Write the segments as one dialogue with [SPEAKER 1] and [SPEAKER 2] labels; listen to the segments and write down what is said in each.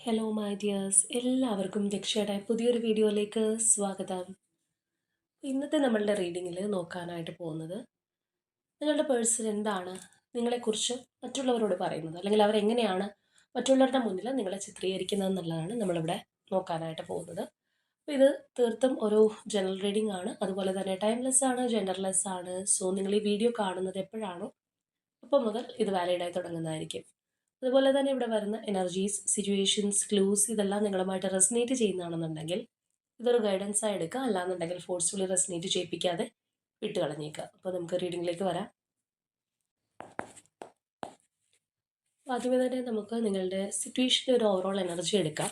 [SPEAKER 1] Hello my dears എല്ലാവർക്കും ദക്ഷയുടെ പുതിയൊരു വീഡിയോയിലേക്ക് സ്വാഗതം. ഇന്നത്തെ നമ്മളുടെ റീഡിങ്ങിൽ നോക്കാനായിട്ട് പോകുന്നത് നിങ്ങളുടെ പേഴ്സൺ എന്താണ്? നിങ്ങളെക്കുറിച്ച് മറ്റുള്ളവരോട് പറയുന്നത്. അല്ലെങ്കിൽ അവരെങ്ങനെയാണ് മറ്റുള്ളവരുടെ മുന്നിൽ നിങ്ങളെ ചിത്രീകരിക്കുന്നത് എന്നുള്ളതാണ് നമ്മളിവിടെ നോക്കാനായിട്ട് പോകുന്നത്. അപ്പോൾ ഇത് തീർത്തും ഒരു ജനറൽ റീഡിംഗ് ആണ്. അതുപോലെ തന്നെ ടൈംലെസ് ആണ് ജെൻഡർലെസ് ആണ്. സോ നിങ്ങൾ ഈ വീഡിയോ കാണുന്നത് എപ്പോഴാണോ അപ്പോൾ മുതൽ ഇത് വാലിഡായി തുടങ്ങുന്നതായിരിക്കും. അതുപോലെ തന്നെ ഇവിടെ വരുന്ന എനർജീസ് സിറ്റുവേഷൻസ് ക്ലൂസ് ഇതെല്ലാം നിങ്ങളുമായിട്ട് റെസിനേറ്റ് ചെയ്യുന്നതാണെന്നുണ്ടെങ്കിൽ ഇതൊരു ഗൈഡൻസ് ആയി എടുക്കുക. അല്ലാന്നുണ്ടെങ്കിൽ ഫോഴ്സ്ഫുള്ളി റെസിനേറ്റ് ചെയ്യിപ്പിക്കാതെ വിട്ട് കളഞ്ഞേക്കുക. അപ്പോൾ നമുക്ക് റീഡിങ്ങിലേക്ക് വരാം. ആദ്യമേ തന്നെ നമുക്ക് നിങ്ങളുടെ സിറ്റുവേഷന്റെ ഒരു ഓവറോൾ എനർജി എടുക്കാം.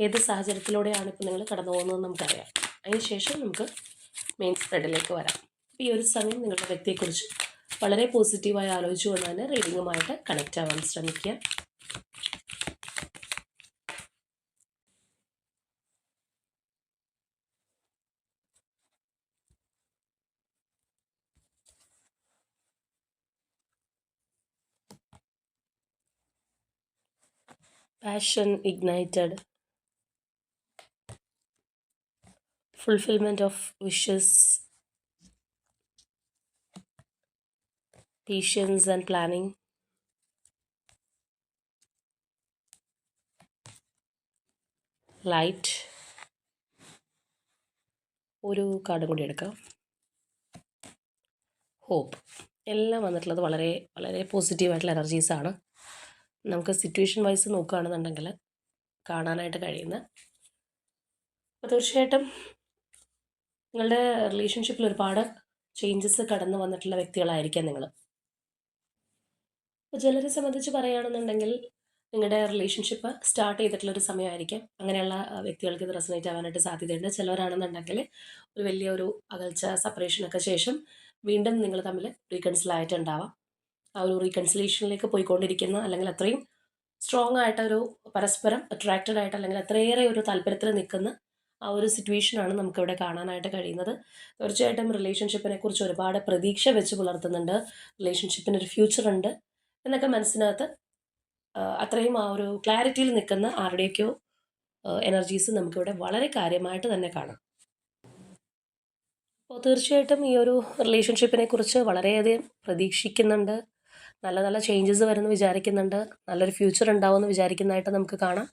[SPEAKER 1] ഏത് സാഹചര്യത്തിലൂടെയാണ് ഇപ്പോൾ നിങ്ങൾ കടന്നു പോകുന്നതെന്ന് നമുക്കറിയാം. അതിനുശേഷം നമുക്ക് മെയിൻ സ്പ്രെഡിലേക്ക് വരാം. ഈ ഒരു സമയം നിങ്ങളുടെ വ്യക്തിയെക്കുറിച്ച് വളരെ പോസിറ്റീവായി ആലോചിച്ചുകൊണ്ട് തന്നെ റീഡിങ്ങുമായിട്ട് കണക്റ്റ് ആവാൻ ശ്രമിക്കുക. Passion ignited fulfilment of wishes patience and planning? Light ഒരു കാർഡും കൂടി എടുക്കാം. ഹോപ്പ് എല്ലാം വന്നിട്ടുള്ളത് വളരെ വളരെ പോസിറ്റീവായിട്ടുള്ള എനർജീസാണ് നമുക്ക് സിറ്റുവേഷൻ വൈസ് നോക്കുകയാണെന്നുണ്ടെങ്കിൽ കാണാനായിട്ട് കഴിയുന്ന അപ്പോൾ തീർച്ചയായിട്ടും നിങ്ങളുടെ റിലേഷൻഷിപ്പിൽ ഒരുപാട് ചേഞ്ചസ് കടന്നു വന്നിട്ടുള്ള വ്യക്തികളായിരിക്കാം നിങ്ങൾ അപ്പോൾ ചിലരെ സംബന്ധിച്ച് പറയുകയാണെന്നുണ്ടെങ്കിൽ നിങ്ങളുടെ റിലേഷൻഷിപ്പ് സ്റ്റാർട്ട് ചെയ്തിട്ടുള്ളൊരു സമയമായിരിക്കും. അങ്ങനെയുള്ള വ്യക്തികൾക്ക് ഇത് റെസനേറ്റ് ആവാനായിട്ട് സാധ്യതയുണ്ട്. ചിലവരാണെന്നുണ്ടെങ്കിൽ ഒരു വലിയ ഒരു അകൽച്ച സെപ്പറേഷനൊക്കെ ശേഷം വീണ്ടും നിങ്ങൾ തമ്മിൽ റീകൺസിലായിട്ടുണ്ടാവാം ആ ഒരു റീകൺസിലേഷനിലേക്ക് പോയിക്കൊണ്ടിരിക്കുന്ന അല്ലെങ്കിൽ അത്രയും സ്ട്രോങ് ആയിട്ടൊരു പരസ്പരം അട്രാക്റ്റഡ് ആയിട്ട് അല്ലെങ്കിൽ അത്രയേറെ ഒരു താല്പര്യത്തിൽ നിൽക്കുന്ന ആ ഒരു സിറ്റുവേഷനാണ് നമുക്കിവിടെ കാണാനായിട്ട് കഴിയുന്നത്. തീർച്ചയായിട്ടും റിലേഷൻഷിപ്പിനെ കുറിച്ച് ഒരുപാട് പ്രതീക്ഷ വെച്ച് പുലർത്തുന്നുണ്ട്. റിലേഷൻഷിപ്പിന് ഒരു ഫ്യൂച്ചർ ഉണ്ട്. എന്നൊക്കെ മനസ്സിനകത്ത് അത്രയും ആ ഒരു ക്ലാരിറ്റിയിൽ നിൽക്കുന്ന ആരുടെയൊക്കെയോ എനർജീസ് നമുക്കിവിടെ വളരെ കാര്യമായിട്ട് തന്നെ കാണാം. അപ്പോൾ തീർച്ചയായിട്ടും ഈ ഒരു റിലേഷൻഷിപ്പിനെ കുറിച്ച് വളരെയധികം പ്രതീക്ഷിക്കുന്നുണ്ട്. നല്ല നല്ല ചേഞ്ചസ് വരുമെന്ന് വിചാരിക്കുന്നുണ്ട്. നല്ലൊരു ഫ്യൂച്ചർ ഉണ്ടാവുമെന്ന് വിചാരിക്കുന്നതായിട്ട് നമുക്ക് കാണാം.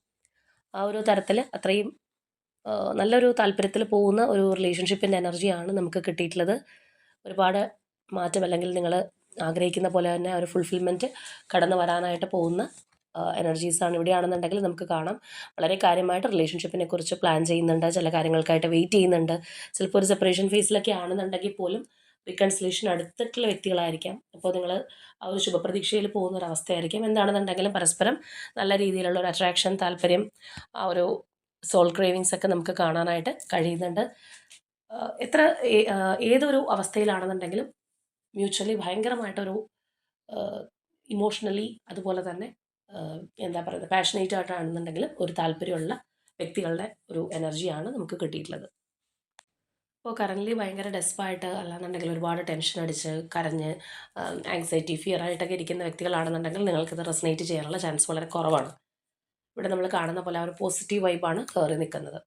[SPEAKER 1] ആ ഒരു തരത്തിൽ അത്രയും നല്ലൊരു താല്പര്യത്തിൽ പോകുന്ന ഒരു റിലേഷൻഷിപ്പിന്റെ എനർജിയാണ് നമുക്ക് കിട്ടിയിട്ടുള്ളത്. ഒരുപാട് മാറ്റം അല്ലെങ്കിൽ നിങ്ങൾ ആഗ്രഹിക്കുന്ന പോലെ തന്നെ ഒരു ഫുൾഫിൽമെന്റ് കടന്നു വരാനായിട്ട് പോകുന്ന എനർജീസാണ് ഇവിടെയാണെന്നുണ്ടെങ്കിൽ നമുക്ക് കാണാം. വളരെ കാര്യമായിട്ട് റിലേഷൻഷിപ്പിനെ കുറിച്ച് പ്ലാൻ ചെയ്യുന്നുണ്ട് ചില കാര്യങ്ങൾക്കായിട്ട് വെയിറ്റ് ചെയ്യുന്നുണ്ട്. ചിലപ്പോൾ ഒരു സെപ്പറേഷൻ ഫേസിലൊക്കെ ആണെന്നുണ്ടെങ്കിൽ പോലും റീകൺസിലേഷൻ അടുത്തിട്ടുള്ള വ്യക്തികളായിരിക്കാം. അപ്പോൾ നിങ്ങൾ ആ ഒരു ശുഭപ്രതീക്ഷയിൽ പോകുന്ന ഒരു അവസ്ഥയായിരിക്കും. എന്താണെന്നുണ്ടെങ്കിലും പരസ്പരം നല്ല രീതിയിലുള്ള ഒരു അട്രാക്ഷൻ താല്പര്യം ആ ഒരു സോൾ ക്രേവിങ്സ് ഒക്കെ നമുക്ക് കാണാനായിട്ട് കഴിയുന്നുണ്ട്. എത്ര ഏതൊരു അവസ്ഥയിലാണെന്നുണ്ടെങ്കിലും മ്യൂച്വലി ഭയങ്കരമായിട്ടൊരു ഇമോഷണലി അതുപോലെ തന്നെ എന്താ പറയുക പാഷനേറ്റ് ആയിട്ടാണെന്നുണ്ടെങ്കിലും ഒരു താല്പര്യമുള്ള വ്യക്തികളുടെ ഒരു എനർജിയാണ് നമുക്ക് കിട്ടിയിട്ടുള്ളത്. ഇപ്പോൾ കറന്റ്ലി ഭയങ്കര ഡെസ്പായിട്ട് അല്ലാന്നുണ്ടെങ്കിൽ ഒരുപാട് ടെൻഷൻ അടിച്ച് കരഞ്ഞ് ആങ്സൈറ്റി ഫിയർ ആയിട്ടൊക്കെ ഇരിക്കുന്ന വ്യക്തികളാണെന്നുണ്ടെങ്കിൽ നിങ്ങൾക്കിത് റെസനേറ്റ് ചെയ്യാനുള്ള ചാൻസ് വളരെ കുറവാണ്. ഇവിടെ നമ്മൾ കാണുന്ന പോലെ ആ ഒരു പോസിറ്റീവ് വൈബാണ് കയറി നിൽക്കുന്നത്.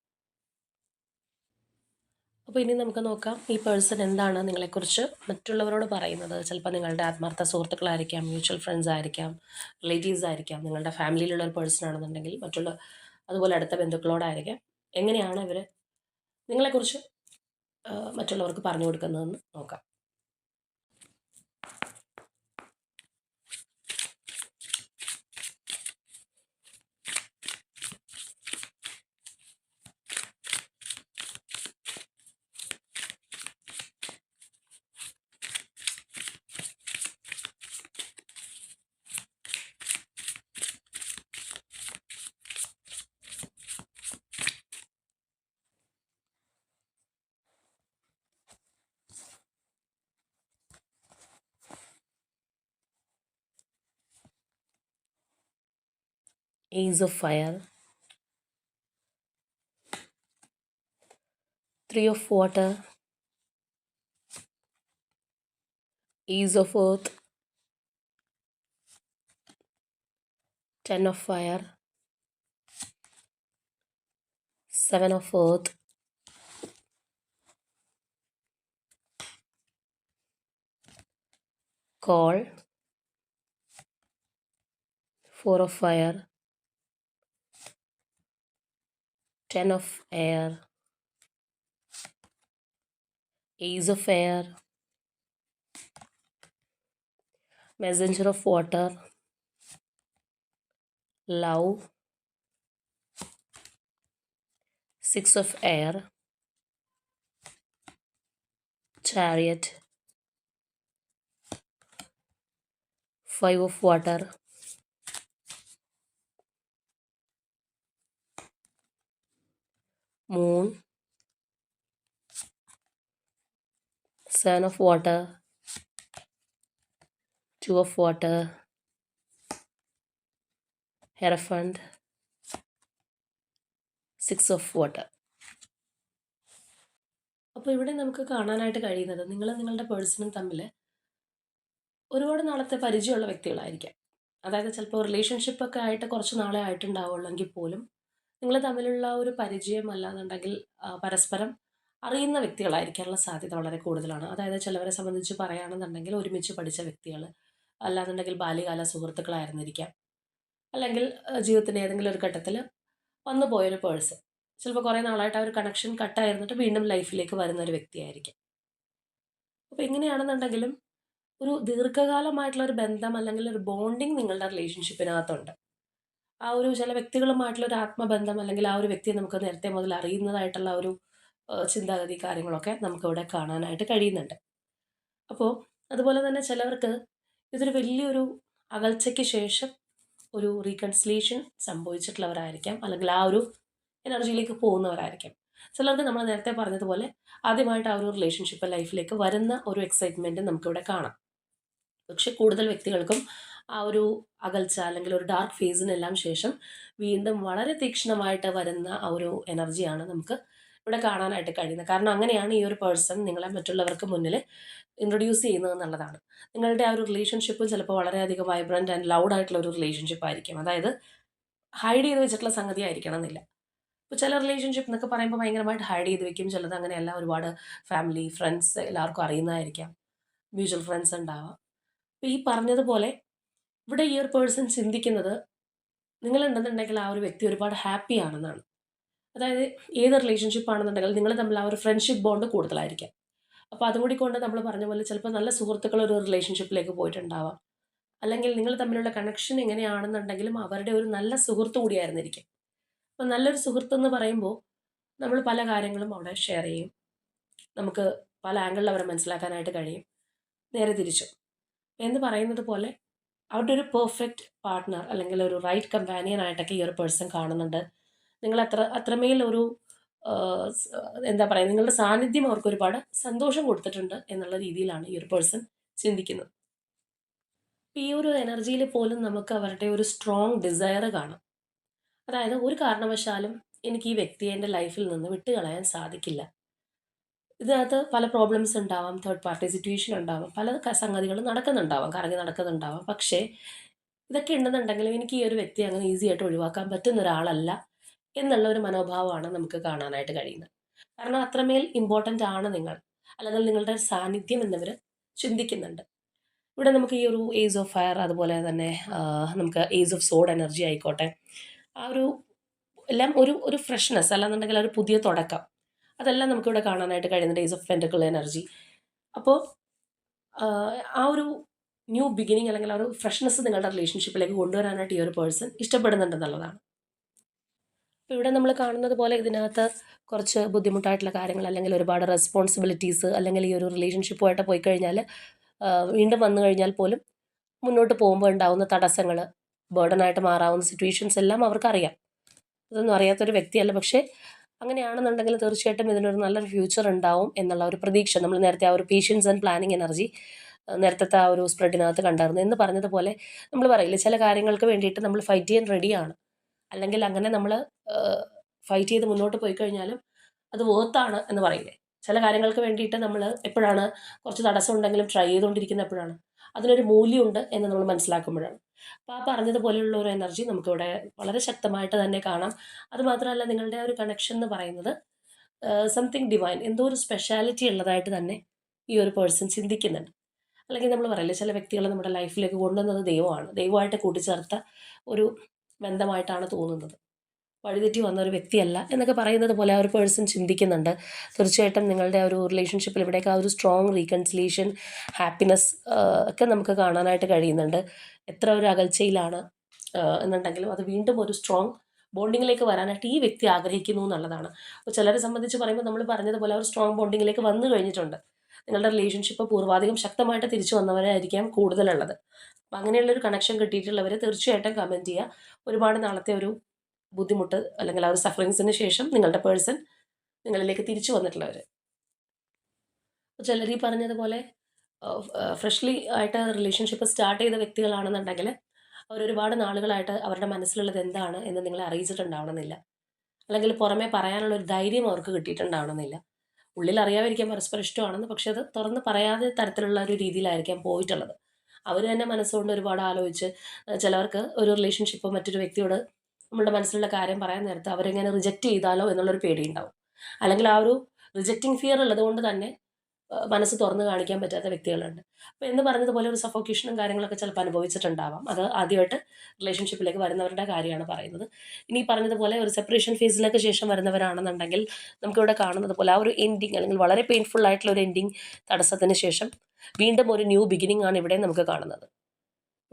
[SPEAKER 1] അപ്പോൾ ഇനി നമുക്ക് നോക്കാം ഈ പേഴ്സൺ എന്താണ് നിങ്ങളെക്കുറിച്ച് മറ്റുള്ളവരോട് പറയുന്നത്. ചിലപ്പോൾ നിങ്ങളുടെ ആത്മാർത്ഥ സുഹൃത്തുക്കളായിരിക്കാം മ്യൂച്വൽ ഫ്രണ്ട്സ് ആയിരിക്കാം റിലേറ്റീവ്സ് ആയിരിക്കാം നിങ്ങളുടെ ഫാമിലിയിലുള്ള ഒരു പേഴ്സൺ ആണെന്നുണ്ടെങ്കിൽ മറ്റുള്ള അതുപോലെ അടുത്ത ബന്ധുക്കളോടായിരിക്കാം. എങ്ങനെയാണ് ഇവർ നിങ്ങളെക്കുറിച്ച് മറ്റുള്ളവർക്ക് പറഞ്ഞു കൊടുക്കുന്നതെന്ന് നോക്കാം. Ace of Fire, Three of Water, Ace of Earth, ten of fire, seven of earth, Call, four of fire, ten of air, ace of air, messenger of water, love, six of air, chariot, five of water, moon, sun of water, two of water, hierophant, six of water. അപ്പോൾ ഇവിടെ നമുക്ക് കാണാനായിട്ട് കഴിയുന്നത് നിങ്ങൾ നിങ്ങളുടെ പേഴ്സണും തമ്മിൽ ഒരുപാട് നാളത്തെ പരിചയമുള്ള വ്യക്തികളായിരിക്കാം. അതായത് ചിലപ്പോൾ റിലേഷൻഷിപ്പൊക്കെ ആയിട്ട് കുറച്ച് നാളെ ആയിട്ടുണ്ടാവുള്ളെങ്കിൽ പോലും നിങ്ങൾ തമ്മിലുള്ള ഒരു പരിചയം അല്ലാന്നുണ്ടെങ്കിൽ പരസ്പരം അറിയുന്ന വ്യക്തികളായിരിക്കാനുള്ള സാധ്യത വളരെ കൂടുതലാണ്. അതായത് ചിലവരെ സംബന്ധിച്ച് പറയുകയാണെന്നുണ്ടെങ്കിൽ ഒരുമിച്ച് പഠിച്ച വ്യക്തികൾ അല്ലാന്നുണ്ടെങ്കിൽ ബാല്യകാല സുഹൃത്തുക്കളായിരുന്നിരിക്കാം. അല്ലെങ്കിൽ ജീവിതത്തിന്റെ ഏതെങ്കിലും ഒരു ഘട്ടത്തിൽ വന്നു പോയൊരു പേഴ്സൺ. ചിലപ്പോൾ കുറേ നാളായിട്ട് ആ ഒരു കണക്ഷൻ കട്ടായിരുന്നിട്ട് വീണ്ടും ലൈഫിലേക്ക് വരുന്ന ഒരു വ്യക്തിയായിരിക്കും. അപ്പോൾ എങ്ങനെയാണെന്നുണ്ടെങ്കിലും ഒരു ദീർഘകാലമായിട്ടുള്ള ഒരു ബന്ധം അല്ലെങ്കിൽ ഒരു ബോണ്ടിങ് നിങ്ങളുടെ റിലേഷൻഷിപ്പിനകത്തുണ്ട്. ആ ഒരു ചില വ്യക്തികളുമായിട്ടുള്ള ഒരു ആത്മബന്ധം അല്ലെങ്കിൽ ആ ഒരു വ്യക്തിയെ നമുക്ക് നേരത്തെ മുതൽ അറിയുന്നതായിട്ടുള്ള ഒരു ചിന്താഗതി കാര്യങ്ങളൊക്കെ നമുക്കിവിടെ കാണാനായിട്ട് കഴിയുന്നുണ്ട്. അപ്പോൾ അതുപോലെ തന്നെ ചിലവർക്ക് ഇതൊരു വലിയൊരു അകൽച്ചയ്ക്ക് ശേഷം ഒരു റീകൺസിലേഷൻ സംഭവിച്ചിട്ടുള്ളവരായിരിക്കാം. അല്ലെങ്കിൽ ആ ഒരു എനർജിയിലേക്ക് പോകുന്നവരായിരിക്കാം. ചിലർക്ക് നമ്മൾ നേരത്തെ പറഞ്ഞതുപോലെ ആദ്യമായിട്ട് ആ ഒരു റിലേഷൻഷിപ്പ് ലൈഫിലേക്ക് വരുന്ന ഒരു എക്സൈറ്റ്മെന്റ് നമുക്കിവിടെ കാണാം. പക്ഷെ കൂടുതൽ വ്യക്തികൾക്കും ആ ഒരു അകൽച്ച അല്ലെങ്കിൽ ഒരു ഡാർക്ക് ഫേസിനെല്ലാം ശേഷം വീണ്ടും വളരെ തീക്ഷ്ണമായിട്ട് വരുന്ന ആ ഒരു എനർജിയാണ് നമുക്ക് ഇവിടെ കാണാനായിട്ട് കഴിയുന്നത്. കാരണം അങ്ങനെയാണ് ഈ ഒരു പേഴ്സൺ നിങ്ങളെ മറ്റുള്ളവർക്ക് മുന്നിൽ ഇൻട്രൊഡ്യൂസ് ചെയ്യുന്നത് എന്നുള്ളതാണ്. നിങ്ങളുടെ ആ ഒരു റിലേഷൻഷിപ്പ് ചിലപ്പോൾ വളരെയധികം വൈബ്രന്റ് ആൻഡ് ലൗഡ് ആയിട്ടുള്ള ഒരു റിലേഷൻഷിപ്പ് ആയിരിക്കും. അതായത് ഹൈഡ് ചെയ്ത് വെച്ചിട്ടുള്ള സംഗതി ആയിരിക്കണം എന്നില്ല. ഇപ്പോൾ ചില റിലേഷൻഷിപ്പ് എന്നൊക്കെ പറയുമ്പോൾ ഭയങ്കരമായിട്ട് ഹൈഡ് ചെയ്ത് വെക്കും. ചിലത് അങ്ങനെയല്ല ഒരുപാട് ഫാമിലി ഫ്രണ്ട്സ് എല്ലാവർക്കും അറിയുന്നതായിരിക്കാം. മ്യൂച്വൽ ഫ്രണ്ട്സ് ഉണ്ടാവാം. അപ്പോൾ ഈ പറഞ്ഞതുപോലെ ഇവിടെ ഈ ഒരു പേഴ്സൺ ചിന്തിക്കുന്നത് നിങ്ങളുണ്ടെന്നുണ്ടെങ്കിൽ ആ ഒരു വ്യക്തി ഒരുപാട് ഹാപ്പി ആണെന്നാണ്. അതായത് ഏത് റിലേഷൻഷിപ്പ് ആണെന്നുണ്ടെങ്കിൽ നിങ്ങൾ തമ്മിൽ ആ ഒരു ഫ്രണ്ട്ഷിപ്പ് ബോണ്ട് കൂടുതലായിരിക്കാം. അപ്പോൾ അതും കൂടി കൊണ്ട് നമ്മൾ പറഞ്ഞ പോലെ ചിലപ്പോൾ നല്ല സുഹൃത്തുക്കൾ ഒരു റിലേഷൻഷിപ്പിലേക്ക് പോയിട്ടുണ്ടാവാം. അല്ലെങ്കിൽ നിങ്ങൾ തമ്മിലുള്ള കണക്ഷൻ എങ്ങനെയാണെന്നുണ്ടെങ്കിലും അവരുടെ ഒരു നല്ല സുഹൃത്ത് കൂടിയായിരുന്നിരിക്കും അപ്പോൾ നല്ലൊരു സുഹൃത്ത് എന്ന് പറയുമ്പോൾ നമ്മൾ പല കാര്യങ്ങളും അവിടെ ഷെയർ ചെയ്യും. നമുക്ക് പല ആംഗിളിൽ അവരെ മനസ്സിലാക്കാനായിട്ട് കഴിയും. നേരെ തിരിച്ചു. എന്ന് പറയുന്നത് പോലെ അവരുടെ ഒരു പെർഫെക്റ്റ് പാർട്ട്ണർ അല്ലെങ്കിൽ ഒരു റൈറ്റ് കമ്പാനിയൻ ആയിട്ടൊക്കെ ഈ ഒരു പേഴ്സൺ കാണുന്നുണ്ട്. നിങ്ങൾ അത്ര അത്രമേൽ ഒരു എന്താ പറയുക നിങ്ങളുടെ സാന്നിധ്യം അവർക്ക് ഒരുപാട് സന്തോഷം കൊടുത്തിട്ടുണ്ട് എന്നുള്ള രീതിയിലാണ് ഈ ഒരു പേഴ്സൺ ചിന്തിക്കുന്നത്. ഈ ഒരു എനർജിയിൽ പോലും നമുക്ക് അവരുടെ ഒരു സ്ട്രോങ് ഡിസയർ കാണാം. അതായത് ഒരു കാരണവശാലും എനിക്ക് ഈ വ്യക്തിയെ എന്റെ ലൈഫിൽ നിന്ന് വിട്ടുകളയാൻ സാധിക്കില്ല. ഇതിനകത്ത് പല പ്രോബ്ലംസ് ഉണ്ടാവാം തേർഡ് പാർട്ടി സിറ്റുവേഷൻ ഉണ്ടാവാം പല സംഗതികൾ നടക്കുന്നുണ്ടാവാം കറങ്ങി നടക്കുന്നുണ്ടാവാം. പക്ഷേ ഇതൊക്കെ ഉണ്ടെന്നുണ്ടെങ്കിലും എനിക്ക് ഈ ഒരു വ്യക്തി അങ്ങനെ ഈസി ആയിട്ട് ഒഴിവാക്കാൻ പറ്റുന്ന ഒരാളല്ല എന്നുള്ള ഒരു മനോഭാവമാണ് നമുക്ക് കാണാനായിട്ട് കഴിയുന്നത്. കാരണം അത്രമേൽ ഇമ്പോർട്ടന്റ് ആണ് നിങ്ങൾ. അല്ലെങ്കിൽ നിങ്ങളുടെ സാന്നിധ്യം എന്നിവർ ചിന്തിക്കുന്നുണ്ട്. ഇവിടെ നമുക്ക് ഈ ഒരു ഏജ് ഓഫ് ഫയർ അതുപോലെ തന്നെ നമുക്ക് ഏജ് ഓഫ് സോഡ് എനർജി ആയിക്കോട്ടെ. ആ ഒരു എല്ലാം ഒരു ഒരു ഫ്രഷ്നെസ് അല്ലാന്നുണ്ടെങ്കിൽ ഒരു പുതിയ തുടക്കം. അതെല്ലാം നമുക്കിവിടെ കാണാനായിട്ട് കഴിയുന്ന ഡേയ്സ് ഓഫ് പെന്റക്കിൾ എനർജി അപ്പോൾ ആ ഒരു ന്യൂ ബിഗിനിങ് അല്ലെങ്കിൽ ആ ഒരു ഫ്രഷ്നെസ് നിങ്ങളുടെ റിലേഷൻഷിപ്പിലേക്ക് കൊണ്ടുവരാനായിട്ട് ഈ ഒരു പേഴ്സൺ ഇഷ്ടപ്പെടുന്നുണ്ടെന്നുള്ളതാണ്. അപ്പോൾ ഇവിടെ നമ്മൾ കാണുന്നത് പോലെ ഇതിനകത്ത് കുറച്ച് ബുദ്ധിമുട്ടായിട്ടുള്ള കാര്യങ്ങൾ അല്ലെങ്കിൽ ഒരുപാട് റെസ്പോൺസിബിലിറ്റീസ് അല്ലെങ്കിൽ ഈ ഒരു റിലേഷൻഷിപ്പുമായിട്ട് പോയി കഴിഞ്ഞാൽ വീണ്ടും വന്നു കഴിഞ്ഞാൽ പോലും മുന്നോട്ട് പോകുമ്പോൾ ഉണ്ടാവുന്ന തടസ്സങ്ങൾ ബേർഡനായിട്ട് മാറാവുന്ന സിറ്റുവേഷൻസ് എല്ലാം അവർക്കറിയാം. ഇതൊന്നും അറിയാത്തൊരു വ്യക്തിയല്ല. പക്ഷേ അങ്ങനെയാണെന്നുണ്ടെങ്കിൽ തീർച്ചയായിട്ടും ഇതിനൊരു നല്ലൊരു ഫ്യൂച്ചർ ഉണ്ടാവും എന്നുള്ള ഒരു പ്രതീക്ഷ. നമ്മൾ നേരത്തെ ആ ഒരു പേഷ്യൻസ് ആൻഡ് പ്ലാനിങ് എനർജി നേരത്തെ ആ ഒരു സ്പ്രെഡിനകത്ത് കണ്ടായിരുന്നു. എന്ന് പറഞ്ഞതുപോലെ നമ്മൾ പറയില്ല ചില കാര്യങ്ങൾക്ക് വേണ്ടിയിട്ട് നമ്മൾ ഫൈറ്റ് ചെയ്യാൻ റെഡിയാണ് അല്ലെങ്കിൽ അങ്ങനെ നമ്മൾ ഫൈറ്റ് ചെയ്ത് മുന്നോട്ട് പോയി കഴിഞ്ഞാലും അത് വേർത്താണ് എന്ന് പറയില്ലേ. ചില കാര്യങ്ങൾക്ക് വേണ്ടിയിട്ട് നമ്മൾ എപ്പോഴാണ് കുറച്ച് തടസ്സം ഉണ്ടെങ്കിലും ട്രൈ ചെയ്തുകൊണ്ടിരിക്കുന്ന എപ്പോഴാണ്? അതിനൊരു മൂല്യമുണ്ട് എന്ന് നമ്മൾ മനസ്സിലാക്കുമ്പോഴാണ്. അപ്പോൾ ആ പറഞ്ഞതുപോലെയുള്ള ഒരു എനർജി നമുക്കിവിടെ വളരെ ശക്തമായിട്ട് തന്നെ കാണാം. അതുമാത്രമല്ല നിങ്ങളുടെ ഒരു കണക്ഷൻ എന്ന് പറയുന്നത് സംതിങ് ഡിവൈൻ എന്തോ ഒരു സ്പെഷ്യാലിറ്റി ഉള്ളതായിട്ട് തന്നെ ഈ ഒരു പേഴ്സൺ ചിന്തിക്കുന്നുണ്ട്. അല്ലെങ്കിൽ നമ്മൾ പറയില്ലേ ചില വ്യക്തികളെ നമ്മുടെ ലൈഫിലേക്ക് കൊണ്ടുവന്നത് ദൈവമാണ്. ദൈവമായിട്ട് കൂട്ടിച്ചേർത്ത ഒരു ബന്ധമായിട്ടാണ് തോന്നുന്നത്. വഴിതെറ്റി വന്ന ഒരു വ്യക്തിയല്ല എന്നൊക്കെ പറയുന്നത് പോലെ ആ ഒരു പേഴ്സൺ ചിന്തിക്കുന്നുണ്ട്. തീർച്ചയായിട്ടും നിങ്ങളുടെ ഒരു റിലേഷൻഷിപ്പിൽ ഇവിടെയൊക്കെ ആ ഒരു സ്ട്രോങ് റീകൺസിലേഷൻ ഹാപ്പിനെസ് ഒക്കെ നമുക്ക് കാണാനായിട്ട് കഴിയുന്നുണ്ട്. എത്ര ഒരു അകൽച്ചയിലാണ് എന്നുണ്ടെങ്കിലും അത് വീണ്ടും ഒരു സ്ട്രോങ് ബോണ്ടിങ്ങിലേക്ക് വരാനായിട്ട് ഈ വ്യക്തി ആഗ്രഹിക്കുന്നു എന്നുള്ളതാണ്. അപ്പോൾ ചിലരെ സംബന്ധിച്ച് പറയുമ്പോൾ നമ്മൾ പറഞ്ഞതുപോലെ ഒരു സ്ട്രോങ് ബോണ്ടിങ്ങിലേക്ക് വന്നു കഴിഞ്ഞിട്ടുണ്ട്. നിങ്ങളുടെ റിലേഷൻഷിപ്പ് പൂർവാധികം ശക്തമായിട്ട് തിരിച്ചു വന്നവരായിരിക്കാം കൂടുതലുള്ളത്. അപ്പം അങ്ങനെയുള്ളൊരു കണക്ഷൻ കിട്ടിയിട്ടുള്ളവരെ തീർച്ചയായിട്ടും കമന്റ് ചെയ്യുക. ഒരുപാട് നാളത്തെ ഒരു ബുദ്ധിമുട്ട് അല്ലെങ്കിൽ ആ ഒരു സഫറിങ്സിന് ശേഷം നിങ്ങളുടെ പേഴ്സൺ നിങ്ങളിലേക്ക് തിരിച്ചു വന്നിട്ടുള്ളവർ ചിലർ ഈ പറഞ്ഞതുപോലെ ഫ്രഷ്ലി ആയിട്ട് റിലേഷൻഷിപ്പ് സ്റ്റാർട്ട് ചെയ്ത വ്യക്തികളാണെന്നുണ്ടെങ്കിൽ അവർ ഒരുപാട് നാളുകളായിട്ട് അവരുടെ മനസ്സിലുള്ളത് എന്താണ് എന്ന് നിങ്ങളെ അറിയിച്ചിട്ടുണ്ടാവണമെന്നില്ല. അല്ലെങ്കിൽ പുറമേ പറയാനുള്ള ഒരു ധൈര്യം അവർക്ക് കിട്ടിയിട്ടുണ്ടാവണമെന്നില്ല. ഉള്ളിൽ അറിയാതിരിക്കാൻ പരസ്പരം ഇഷ്ടമാണെന്ന് പക്ഷെ അത് തുറന്ന് പറയാതെ തരത്തിലുള്ള ഒരു രീതിയിലായിരിക്കാം പോയിട്ടുള്ളത്. അവർ തന്നെ മനസ്സുകൊണ്ട് ഒരുപാട് ആലോചിച്ച് ചിലവർക്ക് ഒരു റിലേഷൻഷിപ്പ് മറ്റൊരു വ്യക്തിയോട് നമ്മുടെ മനസ്സിലുള്ള കാര്യം പറയാൻ നേരത്തെ അവരെങ്ങനെ റിജക്റ്റ് ചെയ്താലോ എന്നുള്ളൊരു പേടിയുണ്ടാവും. അല്ലെങ്കിൽ ആ ഒരു റിജക്റ്റിംഗ് ഫിയർ ഉള്ളത് കൊണ്ട് തന്നെ മനസ്സ് തുറന്നു കാണിക്കാൻ പറ്റാത്ത വ്യക്തികളുണ്ട്. അപ്പോൾ എന്ന് പറഞ്ഞതുപോലെ ഒരു സഫോക്കേഷനും കാര്യങ്ങളൊക്കെ ചിലപ്പോൾ അനുഭവിച്ചിട്ടുണ്ടാവാം. അത് ആദ്യമായിട്ട് റിലേഷൻഷിപ്പിലേക്ക് വരുന്നവരുടെ കാര്യമാണ് പറയുന്നത്. ഇനി പറഞ്ഞതുപോലെ ഒരു സെപ്പറേഷൻ ഫേസിലേക്ക് ശേഷം വരുന്നവരാണെന്നുണ്ടെങ്കിൽ നമുക്കിവിടെ കാണുന്നത് പോലെ ആ ഒരു എൻഡിങ് അല്ലെങ്കിൽ വളരെ പെയിൻഫുൾ ആയിട്ടുള്ള ഒരു എൻഡിങ് തടസ്സത്തിന് ശേഷം വീണ്ടും ഒരു ന്യൂ ബിഗിനിങ് ആണ് ഇവിടെ നമുക്ക് കാണുന്നത്.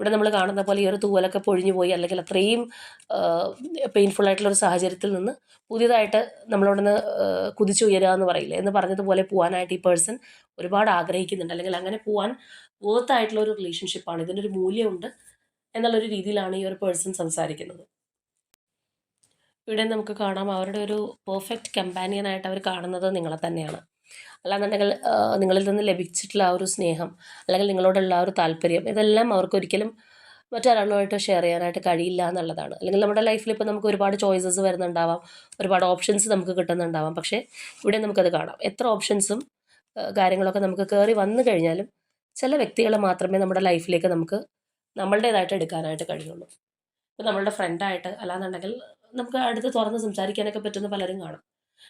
[SPEAKER 1] ഇവിടെ നമ്മൾ കാണുന്ന പോലെ ഈ ഒരു തൂവലൊക്കെ പൊഴിഞ്ഞു പോയി അല്ലെങ്കിൽ അത്രയും പെയിൻഫുൾ ആയിട്ടുള്ള ഒരു സാഹചര്യത്തിൽ നിന്ന് പുതിയതായിട്ട് നമ്മളോടൊന്ന് കുതിച്ചുയരുക എന്ന് പറയില്ലേ? എന്ന് പറഞ്ഞതുപോലെ പോകാനായിട്ട് ഈ പേഴ്സൺ ഒരുപാട് ആഗ്രഹിക്കുന്നുണ്ട്. അല്ലെങ്കിൽ അങ്ങനെ പോകാൻ വേർത്തായിട്ടുള്ള ഒരു റിലേഷൻഷിപ്പാണ് ഇതിനൊരു മൂല്യമുണ്ട് എന്നുള്ളൊരു രീതിയിലാണ് ഈ ഒരു പേഴ്സൺ സംസാരിക്കുന്നത്. ഇവിടെ നമുക്ക് കാണാം അവരുടെ ഒരു പെർഫെക്റ്റ് കമ്പാനിയനായിട്ട് അവർ കാണുന്നത് നിങ്ങളെ തന്നെയാണ്. അല്ലാന്നുണ്ടെങ്കിൽ നിങ്ങളിൽ നിന്ന് ലഭിച്ചിട്ടുള്ള ആ ഒരു സ്നേഹം അല്ലെങ്കിൽ നിങ്ങളോടുള്ള ആ ഒരു താല്പര്യം ഇതെല്ലാം അവർക്കൊരിക്കലും മറ്റൊരാളുമായിട്ട് ഷെയർ ചെയ്യാനായിട്ട് കഴിയില്ല എന്നുള്ളതാണ്. അല്ലെങ്കിൽ നമ്മുടെ ലൈഫിൽ ഇപ്പോൾ നമുക്ക് ഒരുപാട് ചോയ്സസ് വരുന്നുണ്ടാവാം ഒരുപാട് ഓപ്ഷൻസ് നമുക്ക് കിട്ടുന്നുണ്ടാവാം. പക്ഷേ ഇവിടെ നമുക്കത് കാണാം. എത്ര ഓപ്ഷൻസും കാര്യങ്ങളൊക്കെ നമുക്ക് കയറി വന്നു കഴിഞ്ഞാലും ചില വ്യക്തികളെ മാത്രമേ നമ്മുടെ ലൈഫിലേക്ക് നമുക്ക് നമ്മളുടേതായിട്ട് എടുക്കാനായിട്ട് കഴിയുള്ളൂ. ഇപ്പോൾ നമ്മളുടെ ഫ്രണ്ടായിട്ട് അല്ലാന്നുണ്ടെങ്കിൽ നമുക്ക് അടുത്ത് തുറന്ന് സംസാരിക്കാനൊക്കെ പറ്റുന്ന പലരും കാണും.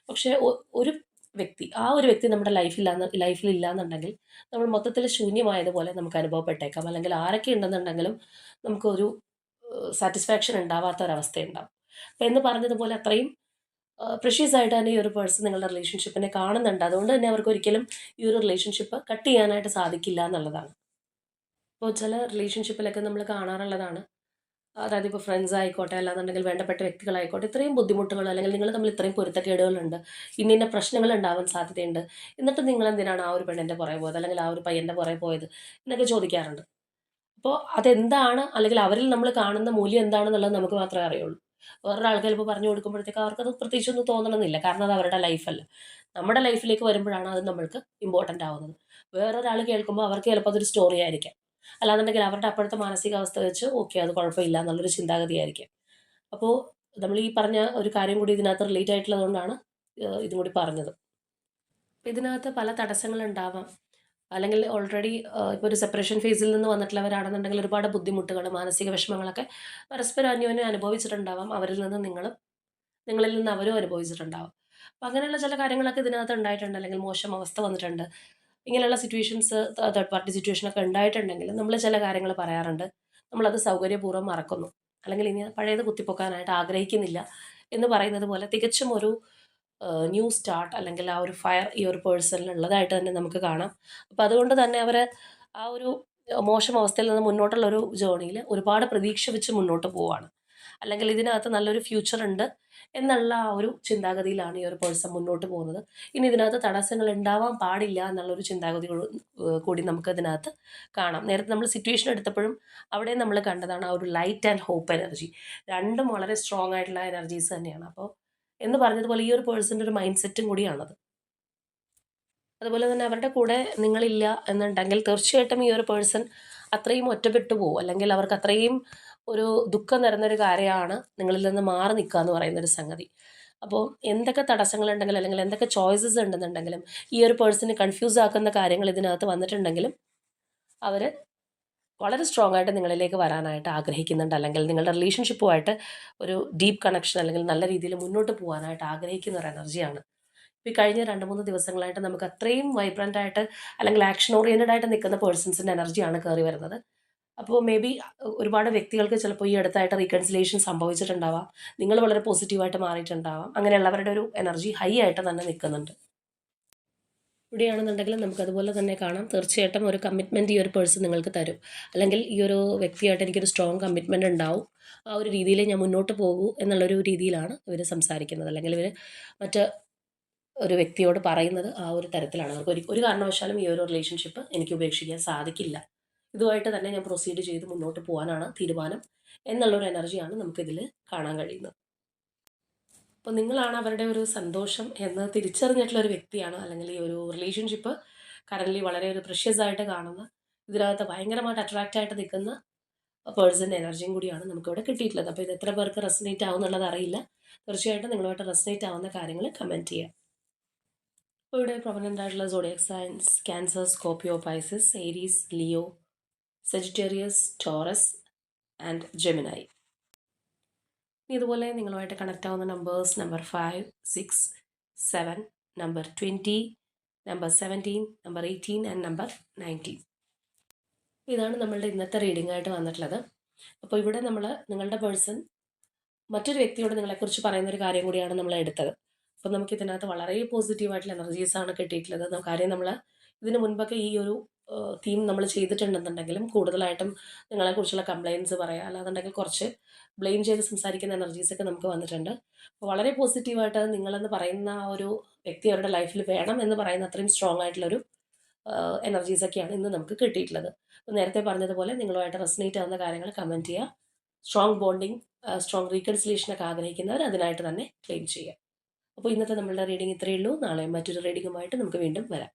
[SPEAKER 1] പക്ഷേ ഒരു വ്യക്തി ആ ഒരു വ്യക്തി നമ്മുടെ ലൈഫില്ലാന്ന് ലൈഫിൽ ഇല്ലാന്നുണ്ടെങ്കിൽ നമ്മൾ മൊത്തത്തിൽ ശൂന്യമായതുപോലെ നമുക്ക് അനുഭവപ്പെട്ടേക്കാം. അല്ലെങ്കിൽ ആരൊക്കെ ഉണ്ടെന്നുണ്ടെങ്കിലും നമുക്കൊരു സാറ്റിസ്ഫാക്ഷൻ ഉണ്ടാവാത്ത ഒരവസ്ഥയുണ്ടാവും അപ്പം എന്ന് പറഞ്ഞതുപോലെ അത്രയും പ്രഷ്യസ് ആയിട്ട് തന്നെ ഈ ഒരു പേഴ്സൺ നിങ്ങളുടെ റിലേഷൻഷിപ്പിനെ കാണുന്നുണ്ട്. അതുകൊണ്ട് തന്നെ അവർക്ക് ഒരിക്കലും ഈ ഒരു റിലേഷൻഷിപ്പ് കട്ട് ചെയ്യാനായിട്ട് സാധിക്കില്ല എന്നുള്ളതാണ് അപ്പോൾ ചില റിലേഷൻഷിപ്പിലൊക്കെ നമ്മൾ കാണാറുള്ളതാണ്. അതായത് ഇപ്പോൾ ഫ്രണ്ട്സ് ആയിക്കോട്ടെ അല്ലാന്നുണ്ടെങ്കിൽ വേണ്ടപ്പെട്ട വ്യക്തികളായിക്കോട്ടെ ഇത്രയും ബുദ്ധിമുട്ടുകൾ അല്ലെങ്കിൽ നിങ്ങൾ തമ്മിൽ ഇത്രയും പൊരുത്തക്കേടുകളുണ്ട് ഇന്ന ഇന്ന പ്രശ്നങ്ങൾ ഉണ്ടാവാൻ സാധ്യതയുണ്ട്. എന്നിട്ട് നിങ്ങൾ എന്തിനാണ് ആ ഒരു പെണ്ണിന്റെ പുറകെ പോയത്? അല്ലെങ്കിൽ ആ ഒരു പയ്യന്റെ പുറകെ പോയത്? എന്നൊക്കെ ചോദിക്കാറുണ്ട്. അപ്പോൾ അതെന്താണ്? അല്ലെങ്കിൽ അവരിൽ നമ്മൾ കാണുന്ന മൂല്യം എന്താണെന്നുള്ളത് നമുക്ക് മാത്രമേ അറിയുള്ളൂ. വേറൊരാൾക്ക് ചിലപ്പോൾ പറഞ്ഞു കൊടുക്കുമ്പോഴത്തേക്ക് അവർക്കത് പ്രത്യേകിച്ചൊന്നും തോന്നണമെന്നില്ല. കാരണം അത് അവരുടെ ലൈഫല്ല നമ്മുടെ ലൈഫിലേക്ക് വരുമ്പോഴാണ് അത് നമ്മൾക്ക് ഇമ്പോർട്ടന്റ് ആവുന്നത്. വേറൊരാൾ കേൾക്കുമ്പോൾ അവർക്ക് ചിലപ്പോൾ അതൊരു സ്റ്റോറി ആയിരിക്കാം. അല്ലാന്നുണ്ടെങ്കിൽ അവരുടെ അപ്പോഴത്തെ മാനസികാവസ്ഥ വെച്ച് ഓക്കെ അത് കുഴപ്പമില്ല എന്നുള്ളൊരു ചിന്താഗതിയായിരിക്കും. അപ്പോൾ നമ്മൾ ഈ പറഞ്ഞ ഒരു കാര്യം കൂടി ഇതിനകത്ത് റിലേറ്റ് ആയിട്ടുള്ളതുകൊണ്ടാണ് ഇതും കൂടി പറഞ്ഞത്. ഇതിനകത്ത് പല തടസ്സങ്ങളുണ്ടാവാം. അല്ലെങ്കിൽ ഓൾറെഡി ഇപ്പോൾ ഒരു സെപ്പറേഷൻ ഫേസിൽ നിന്ന് വന്നിട്ടുള്ളവരാണെന്നുണ്ടെങ്കിൽ ഒരുപാട് ബുദ്ധിമുട്ടുകൾ മാനസിക വിഷമങ്ങളൊക്കെ പരസ്പരം അന്യോന്യം അനുഭവിച്ചിട്ടുണ്ടാവാം. അവരിൽ നിന്ന് നിങ്ങളും നിങ്ങളിൽ നിന്ന് അവരും അനുഭവിച്ചിട്ടുണ്ടാവാം. അപ്പം അങ്ങനെയുള്ള ചില കാര്യങ്ങളൊക്കെ ഇതിനകത്ത് ഉണ്ടായിട്ടുണ്ട്. അല്ലെങ്കിൽ മോശം അവസ്ഥ വന്നിട്ടുണ്ട്. ഇങ്ങനെയുള്ള സിറ്റുവേഷൻസ് തേർഡ് പാർട്ടി സിറ്റുവേഷനൊക്കെ ഉണ്ടായിട്ടുണ്ടെങ്കിൽ നമ്മൾ ചില കാര്യങ്ങൾ പറയാറുണ്ട്. നമ്മളത് സൗകര്യപൂർവം മറക്കുന്നു. അല്ലെങ്കിൽ ഇനി പഴയത് കുത്തിപ്പൊക്കാനായിട്ട് ആഗ്രഹിക്കുന്നില്ല എന്ന് പറയുന്നത് പോലെ തികച്ചും ഒരു ന്യൂ സ്റ്റാർട്ട് അല്ലെങ്കിൽ ആ ഒരു ഫയർ ഈ ഒരു പേഴ്സണിലുള്ളതായിട്ട് തന്നെ നമുക്ക് കാണാം. അപ്പോൾ അതുകൊണ്ട് തന്നെ അവർ ആ ഒരു മോശം അവസ്ഥയിൽ നിന്ന് മുന്നോട്ടുള്ള ഒരു ജേണിയിൽ ഒരുപാട് പ്രതീക്ഷ വെച്ച് മുന്നോട്ട് പോവുകയാണ് അല്ലെങ്കിൽ ഇതിനകത്ത് നല്ലൊരു ഫ്യൂച്ചർ ഉണ്ട് എന്നുള്ള ആ ഒരു ചിന്താഗതിയിലാണ് ഈ ഒരു പേഴ്സൺ മുന്നോട്ട് പോകുന്നത്. ഇനി ഇതിനകത്ത് തടസ്സങ്ങൾ ഉണ്ടാവാൻ പാടില്ല എന്നുള്ളൊരു ചിന്താഗതി കൂടി നമുക്ക് ഇതിനകത്ത് കാണാം. നേരത്തെ നമ്മൾ സിറ്റുവേഷൻ എടുത്തപ്പോഴും അവിടെ നമ്മൾ കണ്ടതാണ് ആ ഒരു ലൈറ്റ് ആൻഡ് ഹോപ്പ് എനർജി രണ്ടും വളരെ സ്ട്രോങ് ആയിട്ടുള്ള എനർജീസ് തന്നെയാണ്. അപ്പോൾ എന്ന് പറഞ്ഞതുപോലെ ഈ ഒരു പേഴ്സന്റെ ഒരു മൈൻഡ് സെറ്റും കൂടിയാണത്. അതുപോലെ തന്നെ അവരുടെ കൂടെ നിങ്ങളില്ല എന്നുണ്ടെങ്കിൽ തീർച്ചയായിട്ടും ഈ ഒരു പേഴ്സൺ അത്രയും ഒറ്റപ്പെട്ടു പോകും. അല്ലെങ്കിൽ അവർക്ക് അത്രയും ഒരു ദുഃഖം നിറഞ്ഞൊരു കാര്യമാണ് നിങ്ങളിൽ നിന്ന് മാറി നിൽക്കുക എന്ന് പറയുന്ന ഒരു സംഗതി. അപ്പോൾ എന്തൊക്കെ തടസ്സങ്ങളുണ്ടെങ്കിലും അല്ലെങ്കിൽ എന്തൊക്കെ ചോയ്സസ് ഉണ്ടെന്നുണ്ടെങ്കിലും ഈ ഒരു പേഴ്സണെ കൺഫ്യൂസ് ആക്കുന്ന കാര്യങ്ങൾ ഇതിനകത്ത് വന്നിട്ടുണ്ടെങ്കിലും അവർ വളരെ സ്ട്രോങ് ആയിട്ട് നിങ്ങളിലേക്ക് വരാനായിട്ട് ആഗ്രഹിക്കുന്നുണ്ട്. അല്ലെങ്കിൽ നിങ്ങളുടെ റിലേഷൻഷിപ്പുമായിട്ട് ഒരു ഡീപ്പ് കണക്ഷൻ അല്ലെങ്കിൽ നല്ല രീതിയിൽ മുന്നോട്ട് പോകാനായിട്ട് ആഗ്രഹിക്കുന്ന ഒരു എനർജിയാണ് ഇപ്പോൾ ഈ കഴിഞ്ഞ രണ്ട് മൂന്ന് ദിവസങ്ങളായിട്ട് നമുക്ക് അത്രയും വൈബ്രന്റ് ആയിട്ട് അല്ലെങ്കിൽ ആക്ഷൻ ഓറിയന്റഡ് ആയിട്ട് നിൽക്കുന്ന പേഴ്സൺസിന്റെ എനർജിയാണ് കയറി വരുന്നത്. അപ്പോൾ മേ ബി ഒരുപാട് വ്യക്തികൾക്ക് ചിലപ്പോൾ ഈ അടുത്തായിട്ട് റീകൺസിലേഷൻ സംഭവിച്ചിട്ടുണ്ടാവാം. നിങ്ങൾ വളരെ പോസിറ്റീവായിട്ട് മാറിയിട്ടുണ്ടാവാം. അങ്ങനെയുള്ളവരുടെ ഒരു എനർജി ഹൈ ആയിട്ട് തന്നെ നിൽക്കുന്നുണ്ട്. ഇവിടെയാണെന്നുണ്ടെങ്കിൽ നമുക്കതുപോലെ തന്നെ കാണാം. തീർച്ചയായിട്ടും ഒരു കമ്മിറ്റ്മെന്റ് ഈ ഒരു പേഴ്സൺ നിങ്ങൾക്ക് തരും. അല്ലെങ്കിൽ ഈ ഒരു വ്യക്തിയായിട്ട് എനിക്കൊരു സ്ട്രോങ് കമ്മിറ്റ്മെന്റ് ഉണ്ടാവും. ആ ഒരു രീതിയിൽ ഞാൻ മുന്നോട്ട് പോകൂ എന്നുള്ളൊരു രീതിയിലാണ് ഇവർ സംസാരിക്കുന്നത്. അല്ലെങ്കിൽ ഇവർ മറ്റ് ഒരു വ്യക്തിയോട് പറയുന്നത് ആ ഒരു തരത്തിലാണ്. അവർക്ക് ഒരു ഒരു കാരണവശാലും ഈ ഒരു റിലേഷൻഷിപ്പ് എനിക്ക് ഉപേക്ഷിക്കാൻ സാധിക്കില്ല. ഇതുമായിട്ട് തന്നെ ഞാൻ പ്രൊസീഡ് ചെയ്ത് മുന്നോട്ട് പോകാനാണ് തീരുമാനം എന്നുള്ളൊരു എനർജിയാണ് നമുക്കിതിൽ കാണാൻ കഴിയുന്നത്. അപ്പോൾ നിങ്ങളാണ് അവരുടെ ഒരു സന്തോഷം എന്ന് തിരിച്ചറിഞ്ഞിട്ടുള്ള ഒരു വ്യക്തിയാണ് അല്ലെങ്കിൽ ഈ ഒരു റിലേഷൻഷിപ്പ് കറന്റ്ലി വളരെ ഒരു പ്രഷ്യസ് ആയിട്ട് കാണുന്ന ഇതിനകത്ത് ഭയങ്കരമായിട്ട് അട്രാക്റ്റ് ആയിട്ട് നിൽക്കുന്ന പേഴ്സന്റെ എനർജിയും കൂടിയാണ് നമുക്കിവിടെ കിട്ടിയിട്ടുള്ളത്. അപ്പോൾ ഇത് എത്ര പേർക്ക് റെസനേറ്റ് ആവും എന്നുള്ളത് അറിയില്ല. തീർച്ചയായിട്ടും നിങ്ങളുമായിട്ട് റെസനേറ്റ് ആവുന്ന കാര്യങ്ങൾ കമന്റ് ചെയ്യാം. ഇവിടെ പ്രൊമനന്റ് ആയിട്ടുള്ള zodiac science Cancer Scorpio Pisces Aries Leo Sagittarius Taurus and Gemini ഇതുപോലെ നിങ്ങളുമായിട്ട് കണക്റ്റ് ആവുന്ന numbers number five six seven number twenty number seventeen number eighteen and number nineteen ഇതാണ് നമ്മളുടെ ഇന്നത്തെ റീഡിംഗ് ആയിട്ട് വന്നിട്ടുള്ളത്. അപ്പോൾ ഇവിടെ നമ്മൾ നിങ്ങളുടെ പേഴ്സൺ മറ്റൊരു വ്യക്തിയോട് നിങ്ങളെക്കുറിച്ച് പറയുന്ന ഒരു കാര്യം കൂടിയാണ് നമ്മൾ എടുത്തത്. അപ്പോൾ നമുക്ക് ഇതിനകത്ത് വളരെ പോസിറ്റീവായിട്ടുള്ള എനർജീസാണ് കിട്ടിയിട്ടുള്ളത്. കാര്യം നമ്മൾ ഇതിന് മുൻപൊക്കെ ഈ ഒരു തീം നമ്മൾ ചെയ്തിട്ടുണ്ടെന്നുണ്ടെങ്കിലും കൂടുതലായിട്ടും നിങ്ങളെക്കുറിച്ചുള്ള കംപ്ലയിൻസ് പറയാം. അല്ലാന്നുണ്ടെങ്കിൽ കുറച്ച് ബ്ലെയിം ചെയ്ത് സംസാരിക്കുന്ന എനർജീസൊക്കെ നമുക്ക് വന്നിട്ടുണ്ട്. അപ്പോൾ വളരെ പോസിറ്റീവായിട്ട് നിങ്ങളെന്ന് പറയുന്ന ആ ഒരു വ്യക്തി അവരുടെ ലൈഫിൽ വേണം എന്ന് പറയുന്ന അത്രയും സ്ട്രോങ് ആയിട്ടുള്ളൊരു എനർജീസൊക്കെയാണ് ഇന്ന് നമുക്ക് കിട്ടിയിട്ടുള്ളത്. അപ്പോൾ നേരത്തെ പറഞ്ഞതുപോലെ നിങ്ങളുമായിട്ട് റെസനേറ്റ് ആവുന്ന കാര്യങ്ങൾ കമന്റ് ചെയ്യുക സ്ട്രോങ് ബോണ്ടിങ് സ്ട്രോങ് റീകൺസിലേഷനൊക്കെ ആഗ്രഹിക്കുന്നവർ അതിനായിട്ട് തന്നെ ക്ലെയിം ചെയ്യുക അപ്പോൾ ഇന്നത്തെ നമ്മളുടെ റീഡിംഗ് ഇത്രയേ ഉള്ളൂ. നാളെ മറ്റൊരു റീഡിങ്ങുമായിട്ട് നമുക്ക് വീണ്ടും വരാം.